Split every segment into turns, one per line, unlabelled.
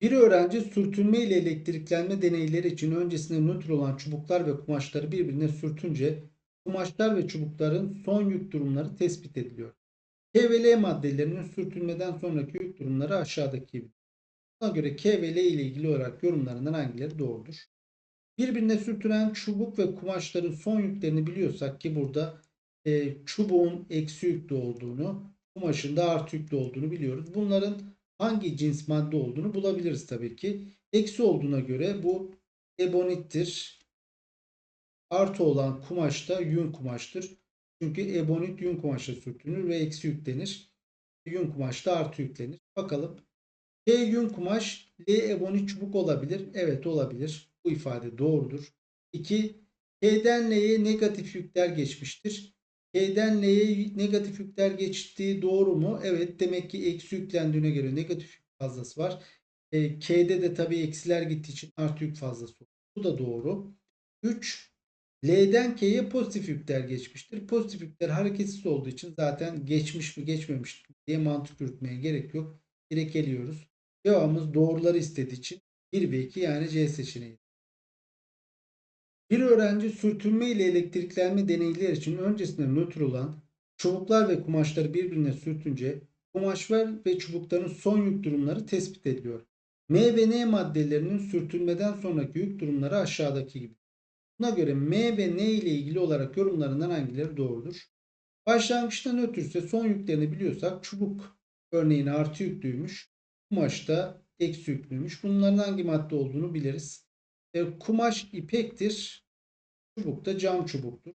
Bir öğrenci sürtünme ile elektriklenme deneyleri için öncesinde nötr olan çubuklar ve kumaşları birbirine sürtünce kumaşlar ve çubukların son yük durumları tespit ediliyor. K ve L maddelerinin sürtünmeden sonraki yük durumları aşağıdaki gibi. Buna göre K ve L ile ilgili olarak yorumlarından hangileri doğrudur? Birbirine sürtünen çubuk ve kumaşların son yüklerini biliyorsak ki burada e, çubuğun eksi yüklü olduğunu, kumaşın da artı yüklü olduğunu biliyoruz. Bunların hangi cins madde olduğunu bulabiliriz tabii ki. Eksi olduğuna göre bu ebonittir. Artı olan kumaş da yün kumaştır. Çünkü ebonit yün kumaşa sürtünür ve eksi yüklenir. Yün kumaş da artı yüklenir. Bakalım. K yün kumaş, L ebonit çubuk olabilir. Evet olabilir. Bu ifade doğrudur. 2. K'den L'ye negatif yükler geçmiştir. K'den L'ye negatif yükler geçtiği doğru mu? Evet. Demek ki eksi yüklendiğine göre negatif yük fazlası var. E, K'de de tabii eksiler gittiği için artı yük fazlası olur. Bu da doğru. 3. L'den K'ye pozitif yükler geçmiştir. Pozitif yükler hareketsiz olduğu için zaten geçmiş mi geçmemiş mi diye mantık yürütmeye gerek yok. Direkt eliyoruz. Cevabımız doğruları istediği için 1 ve 2 yani C seçeneği. Bir öğrenci sürtünme ile elektriklenme deneyler için öncesinde nötr olan çubuklar ve kumaşları birbirine sürtünce kumaşlar ve çubukların son yük durumları tespit ediliyor. M ve N maddelerinin sürtünmeden sonraki yük durumları aşağıdaki gibi. Buna göre M ve N ile ilgili olarak yorumlarından hangileri doğrudur? Başlangıçta nötrse son yüklerini biliyorsak çubuk örneğin artı yüklüymüş. Kumaş da eksi yüklüymüş. Bunların hangi madde olduğunu biliriz. E, kumaş ipektir. Çubuk da cam çubuktur.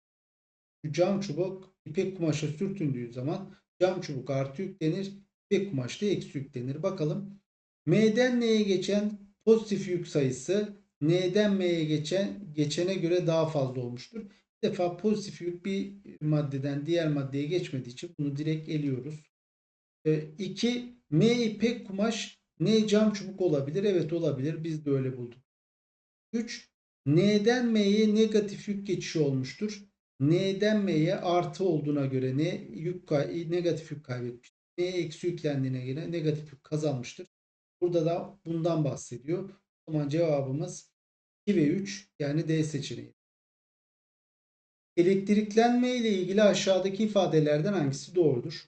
Cam çubuk ipek kumaşa sürtündüğü zaman cam çubuk artı yüklenir. İpek kumaş da eksi yüklenir. Bakalım. M'den N'ye geçen pozitif yük sayısı N'den M'ye geçen geçene göre daha fazla olmuştur. Bir defa pozitif yük bir maddeden diğer maddeye geçmediği için bunu direkt eliyoruz. 2. E, M ipek kumaş N cam çubuk olabilir. Evet olabilir. Biz de öyle bulduk. 3. N'den M'ye negatif yük geçişi olmuştur. N'den M'ye artı olduğuna göre N yük negatif yük kaybetmiştir. N'ye eksi yüklendiğine göre negatif yük kazanmıştır. Burada da bundan bahsediyor. O zaman cevabımız 2 ve 3 yani D seçeneği. Elektriklenme ile ilgili aşağıdaki ifadelerden hangisi doğrudur?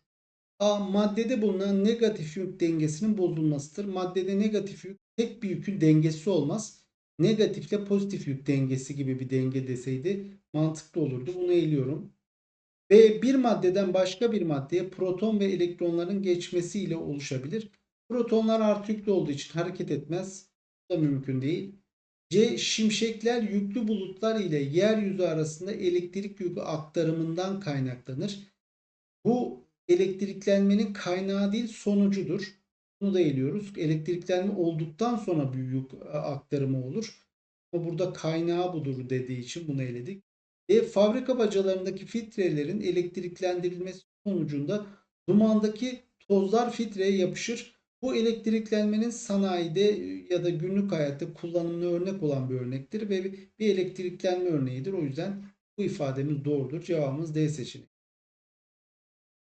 A. Maddede bulunan negatif yük dengesinin bozulmasıdır. Maddede negatif yük tek bir yükün dengesi olmaz. Negatifle pozitif yük dengesi gibi bir denge deseydi mantıklı olurdu. Bunu eliyorum. B. Bir maddeden başka bir maddeye proton ve elektronların geçmesiyle oluşabilir. Protonlar artı yüklü olduğu için hareket etmez. Bu da mümkün değil. C. Şimşekler yüklü bulutlar ile yeryüzü arasında elektrik yükü aktarımından kaynaklanır. Bu elektriklenmenin kaynağı değil sonucudur. Bunu da eliyoruz. Elektriklenme olduktan sonra büyük aktarımı olur. Ama burada kaynağı budur dediği için bunu eledik. E, fabrika bacalarındaki filtrelerin elektriklendirilmesi sonucunda dumandaki tozlar filtreye yapışır. Bu elektriklenmenin sanayide ya da günlük hayatta kullanımına örnek olan bir örnektir ve bir elektriklenme örneğidir. O yüzden bu ifademiz doğrudur. Cevabımız D seçeneği.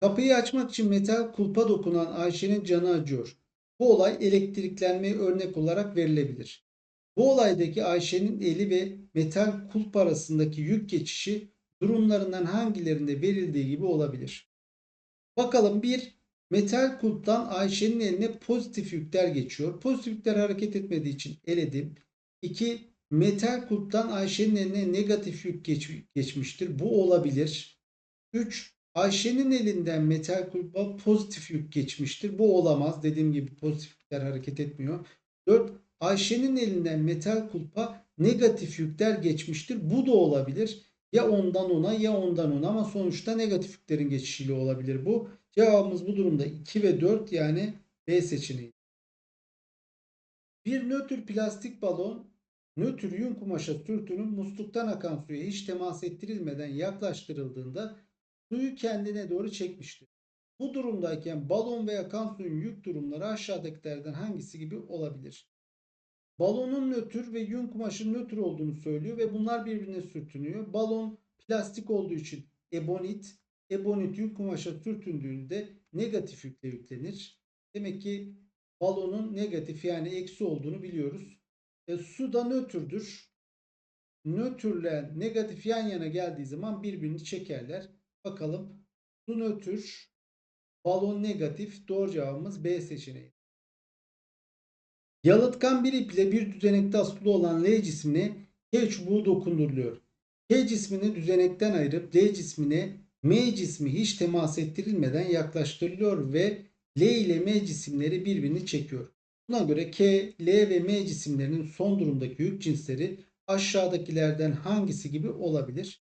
Kapıyı açmak için metal kulpa dokunan Ayşe'nin canı acıyor. Bu olay elektriklenmeye örnek olarak verilebilir. Bu olaydaki Ayşe'nin eli ve metal kulp arasındaki yük geçişi durumlarından hangilerinde verildiği gibi olabilir. Bakalım bir metal kulptan Ayşe'nin eline pozitif yükler geçiyor. Pozitif yükler hareket etmediği için eledim. 2. Metal kulptan Ayşe'nin eline negatif yük geç, geçmiştir. Bu olabilir. 3. Ayşe'nin elinden metal kulpa pozitif yük geçmiştir. Bu olamaz. Dediğim gibi pozitif yükler hareket etmiyor. 4. Ayşe'nin elinden metal kulpa negatif yükler geçmiştir. Bu da olabilir. Ya ondan ona ya ondan ona ama sonuçta negatif yüklerin geçişiyle olabilir bu. Cevabımız bu durumda 2 ve 4 yani B seçeneği. Bir nötr plastik balon nötr yün kumaşa sürtünün musluktan akan suya hiç temas ettirilmeden yaklaştırıldığında suyu kendine doğru çekmiştir. Bu durumdayken balon veya kan suyun yük durumları aşağıdakilerden hangisi gibi olabilir? Balonun nötr ve yün kumaşın nötr olduğunu söylüyor ve bunlar birbirine sürtünüyor. Balon plastik olduğu için ebonit, ebonit yün kumaşa sürtündüğünde negatif yükle yüklenir. Demek ki balonun negatif yani eksi olduğunu biliyoruz. E, su da nötrdür. Nötrle negatif yan yana geldiği zaman birbirini çekerler. Bakalım su nötr, balon negatif. Doğru cevabımız B seçeneği. Yalıtkan bir iple bir düzenekte asılı olan L cismine K çubuğu dokunduruluyor. K cismini düzenekten ayırıp L cismine M cismi hiç temas ettirilmeden yaklaştırılıyor ve L ile M cisimleri birbirini çekiyor. Buna göre K, L ve M cisimlerinin son durumdaki yük cinsleri aşağıdakilerden hangisi gibi olabilir?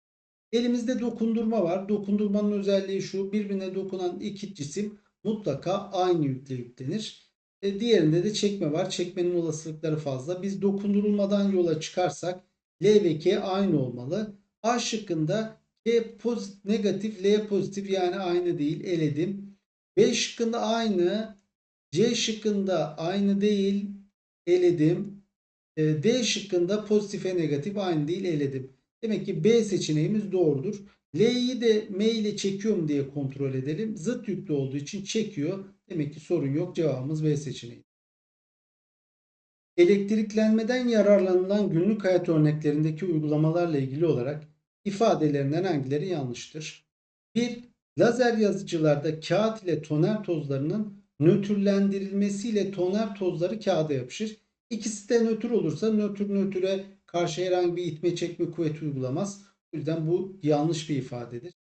Elimizde dokundurma var. Dokundurmanın özelliği şu. Birbirine dokunan iki cisim mutlaka aynı yükle yüklenir. E, diğerinde de çekme var. Çekmenin olasılıkları fazla. Biz dokundurulmadan yola çıkarsak L ve K aynı olmalı. A şıkkında K pozitif, negatif, L pozitif yani aynı değil. Eledim. B şıkkında aynı. C şıkkında aynı değil. Eledim. E, D şıkkında pozitife negatif aynı değil. Eledim. Demek ki B seçeneğimiz doğrudur. L'yi de M ile çekiyor mu diye kontrol edelim. Zıt yüklü olduğu için çekiyor. Demek ki sorun yok. Cevabımız B seçeneği. Elektriklenmeden yararlanılan günlük hayat örneklerindeki uygulamalarla ilgili olarak ifadelerinden hangileri yanlıştır? 1. Lazer yazıcılarda kağıt ile toner tozlarının nötrlendirilmesiyle toner tozları kağıda yapışır. İkisi de nötr olursa nötr nötre karşı herhangi bir itme çekme kuvveti uygulamaz. O yüzden bu yanlış bir ifadedir.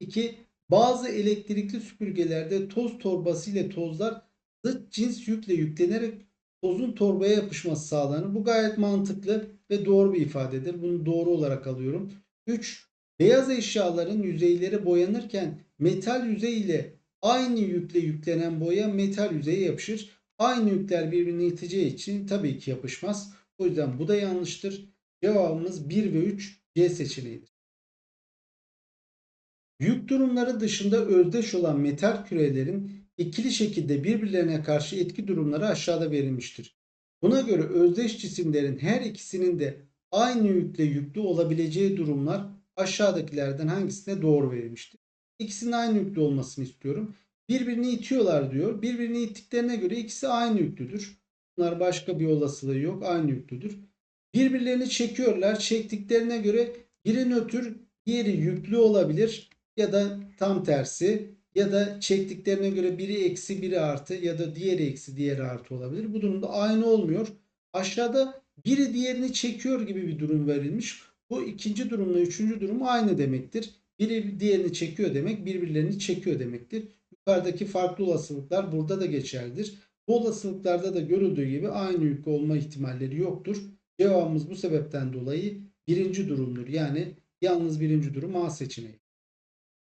2. Bazı elektrikli süpürgelerde toz torbası ile tozlar zıt cins yükle yüklenerek tozun torbaya yapışması sağlanır. Bu gayet mantıklı ve doğru bir ifadedir. Bunu doğru olarak alıyorum. 3. Beyaz eşyaların yüzeyleri boyanırken metal yüzey ile aynı yükle yüklenen boya metal yüzeye yapışır. Aynı yükler birbirini iteceği için tabii ki yapışmaz. O yüzden bu da yanlıştır. Cevabımız 1 ve 3 C seçeneğidir. Yük durumları dışında özdeş olan metal kürelerin ikili şekilde birbirlerine karşı etki durumları aşağıda verilmiştir. Buna göre özdeş cisimlerin her ikisinin de aynı yükle yüklü olabileceği durumlar aşağıdakilerden hangisine doğru verilmiştir? İkisinin aynı yüklü olmasını istiyorum. Birbirini itiyorlar diyor. Birbirini ittiklerine göre ikisi aynı yüklüdür. Bunlar başka bir olasılığı yok. Aynı yüklüdür. Birbirlerini çekiyorlar. Çektiklerine göre biri nötr, diğeri yüklü olabilir ya da tam tersi ya da çektiklerine göre biri eksi biri artı ya da diğeri eksi diğeri artı olabilir. Bu durumda aynı olmuyor. Aşağıda biri diğerini çekiyor gibi bir durum verilmiş. Bu ikinci durumla üçüncü durum aynı demektir. Biri diğerini çekiyor demek birbirlerini çekiyor demektir. Yukarıdaki farklı olasılıklar burada da geçerlidir. Bu olasılıklarda da görüldüğü gibi aynı yüklü olma ihtimalleri yoktur. Cevabımız bu sebepten dolayı birinci durumdur. Yani yalnız birinci durum A seçeneği.